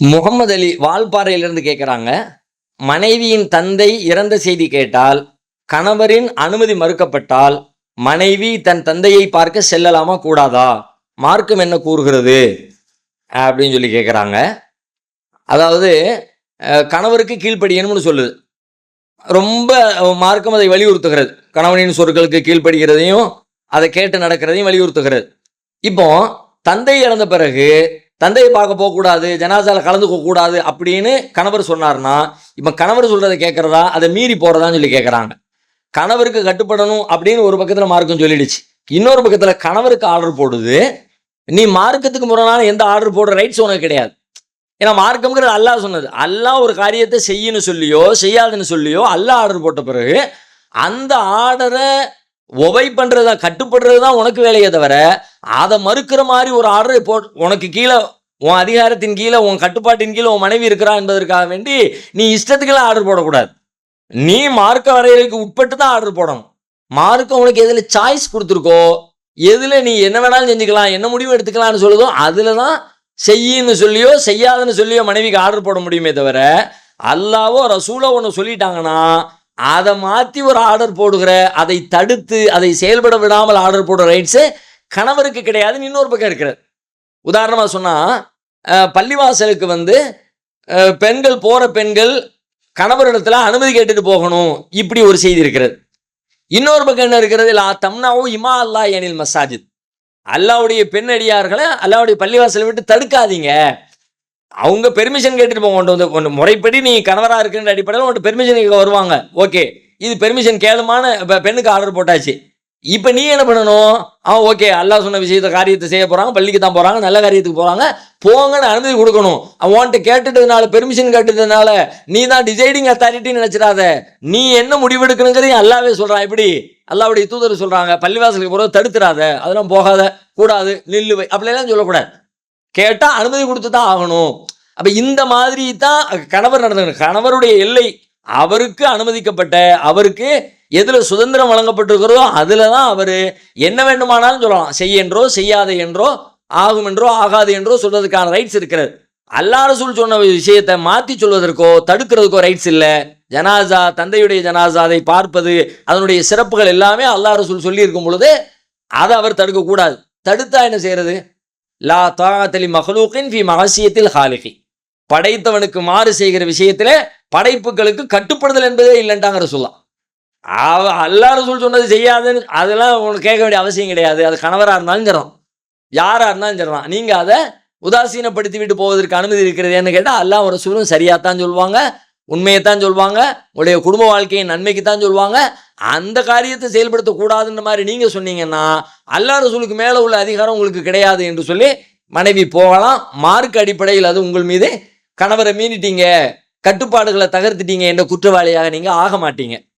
முகமது அலி வால்பாறையிலிருந்து கேட்குறாங்க மனைவியின் தந்தை இறந்த செய்தி கேட்டால் கணவரின் அனுமதி மறுக்கப்பட்டால் மனைவி தன் தந்தையை பார்க்க செல்லலாமா கூடாதா? மார்க்கம் என்ன கூறுகிறது? அப்படின்னு சொல்லி கேட்குறாங்க அதாவது கணவருக்கு கீழ்ப்படியணும்னு சொல்லுது. ரொம்ப மார்க்கம் அதை வலியுறுத்துகிறது. கணவனின் சொற்களுக்கு கீழ்ப்படுகிறதையும் அதை கேட்டு நடக்கிறதையும் வலியுறுத்துகிறது. இப்போ தந்தை இறந்த பிறகு தந்தையை பார்க்க போகக்கூடாது ஜனாசால கலந்துக்க கூடாது அப்படின்னு கணவர் சொன்னார்னா இப்போ கணவர் சொல்றதை கேட்கறதா? அதை மீறி போறதான்னு சொல்லி கேட்குறாங்க. கணவருக்கு கட்டுப்படணும் அப்படின்னு ஒரு பக்கத்தில் மார்க்கம் சொல்லிடுச்சு. இன்னொரு பக்கத்தில் கணவருக்கு ஆர்டர் போடுது. நீ மார்க்கத்துக்கு முரணான எந்த ஆர்டர் போடுற ரைட்ஸ் உனக்கு கிடையாது. ஏன்னா மார்க்கம்ங்கிறது அல்லாஹ் சொன்னது. அல்லாஹ் ஒரு காரியத்தை செய்யணும் சொல்லியோ செய்யாதுன்னு சொல்லியோ அல்லாஹ் ஆர்டர் போட்ட பிறகு அந்த ஆர்டரை ஒபை பண்ணுறது தான் கட்டுப்படுறது தான் உனக்கு வேலையே தவிர அதை மறுக்கிற மாதிரி ஒரு ஆர்டரை போ உனக்கு கீழே உன் அதிகாரத்தின் கீழே உன் கட்டுப்பாட்டின் கீழே உன் மனைவி இருக்கிறா என்பதற்காக வேண்டி நீ இஷ்டத்துக்கெல்லாம் ஆர்டர் போடக்கூடாது. நீ மார்க்க வரையறைக்கு உட்பட்டு தான் ஆர்டர் போடணும். மார்க்க உனக்கு எதில் சாய்ஸ் கொடுத்துருக்கோ எதில் நீ என்ன வேணாலும் செஞ்சுக்கலாம் என்ன முடிவு எடுத்துக்கலாம்னு சொல்லுதோ அதில் தான் செய்யின்னு சொல்லியோ செய்யாதுன்னு சொல்லியோ மனைவிக்கு ஆர்டர் போட முடியுமே தவிர அல்லாவோ ரசூலோ ஒன்று சொல்லிட்டாங்கன்னா அதை மாற்றி ஒரு ஆர்டர் போடுகிற அதை தடுத்து அதை செயல்பட விடாமல் ஆர்டர் போடுற ரைட்ஸு கணவருக்கு கிடையாதுன்னு இன்னொரு பக்கம் இருக்கிறது உதாரணமாக சொன்னால் பள்ளிவாசலுக்கு வந்து பெண்கள் போகிற பெண்கள் கணவரிடத்தில் அனுமதி கேட்டுட்டு போகணும் இப்படி ஒரு செய்தி இருக்கிறது. இன்னொரு பக்கம் என்ன இருக்கிறது? லா தம்னாவும் இமா அல்லா எனில் மசாஜித். அல்லாவுடைய பெண்ணடியார்களை அல்லாவுடைய பள்ளிவாசலை விட்டு தடுக்காதீங்க. அவங்க பெர்மிஷன் கேட்டுட்டு போக கொண்டு வந்து கொண்டு முறைப்படி நீ கணவராக இருக்குன்ற அடிப்படையில் உன்ட்டு பெர்மிஷன் கேட்க வருவாங்க. ஓகே இது பெர்மிஷன் கேளுமான இப்போ பெண்ணுக்கு ஆர்டர் போட்டாச்சு. இப்போ நீ என்ன பண்ணணும்? ஆ ஓகே அல்லாஹ் சொன்ன விஷயத்த காரியத்தை செய்ய போகிறாங்க பள்ளிக்கு தான் போகிறாங்க நல்ல காரியத்துக்கு போகிறாங்க போங்கன்னு அனுமதி கொடுக்கணும். அவன்கிட்ட கேட்டுட்டதுனால பெர்மிஷன் கேட்டதுனால நீ தான் டிசைடிங் அத்தாரிட்டின்னு நினச்சிடாத. நீ என்ன முடிவெடுக்கணுங்கிறதையும் அல்லாவே சொல்கிறான் எப்படி? அல்லாவுடைய தூதர் சொல்கிறாங்க பள்ளிவாசலுக்கு போகிறது தடுத்துறாத. அதெல்லாம் போகாத கூடாது நில்லு அப்படிலாம் சொல்லக்கூடாது. கேட்டால் அனுமதி கொடுத்து தான் ஆகணும். அப்போ இந்த மாதிரி தான் கணவர் நடந்துக்கணும். கணவருடைய எல்லை அவருக்கு அனுமதிக்கப்பட்ட அவருக்கு எதில் சுதந்திரம் வழங்கப்பட்டிருக்கிறதோ அதில் தான் அவர் என்ன வேண்டுமானாலும் சொல்லலாம். செய் என்றோ செய்யாத என்றோ ஆகும் என்றோ ஆகாது என்றோ சொல்றதுக்கான ரைட்ஸ் இருக்கிறது. அல்லா ரசூல் சொன்ன விஷயத்தை மாற்றி சொல்வதற்கோ தடுக்கிறதுக்கோ ரைட்ஸ் இல்லை. ஜனாசா தந்தையுடைய ஜனாசாதை பார்ப்பது அதனுடைய சிறப்புகள் எல்லாமே அல்லா ரசூல் சொல்லியிருக்கும் பொழுது அதை அவர் தடுக்கக்கூடாது. தடுத்தா என்ன செய்யறது? லா தாத்தலி மஹலூக்கின் ஃபி மகசியத்தில் ஹாலிகி. படைத்தவனுக்கு மாறு செய்கிற விஷயத்தில் படைப்புகளுக்கு கட்டுப்படுதல் என்பதே இல்லைன்ட்டாங்கிற சொல்லலாம் அவ எல்லாரும் சொல்லி சொன்னது செய்யாதுன்னு அதெல்லாம் உனக்கு கேட்க வேண்டிய அவசியம் கிடையாது. அது கணவராக இருந்தாலும் சரிதான். யாராக இருந்தாலும் சரிதான். நீங்கள் அதை உதாசீனப்படுத்தி விட்டு போவதற்கு அனுமதி இருக்கிறதேன்னு கேட்டால் எல்லாம் ஒரு சூழலும் சரியாக தான் சொல்லுவாங்க உண்மையைத்தான் சொல்லுவாங்க உங்களுடைய குடும்ப வாழ்க்கையின் நன்மைக்கு தான் சொல்லுவாங்க அந்த காரியத்தை செயல்படுத்தக்கூடாதுன்ற மாதிரி நீங்கள் சொன்னீங்கன்னா அல்லாறு ரசூலுக்கு மேலே உள்ள அதிகாரம் உங்களுக்கு கிடையாது என்று சொல்லி மனைவி போகலாம். மார்க் அடிப்படையில் அது உங்கள் மீது கணவரை மீறிட்டீங்க கட்டுப்பாடுகளை தகர்த்துட்டீங்க என்ற குற்றவாளியாக நீங்கள் ஆக மாட்டீங்க.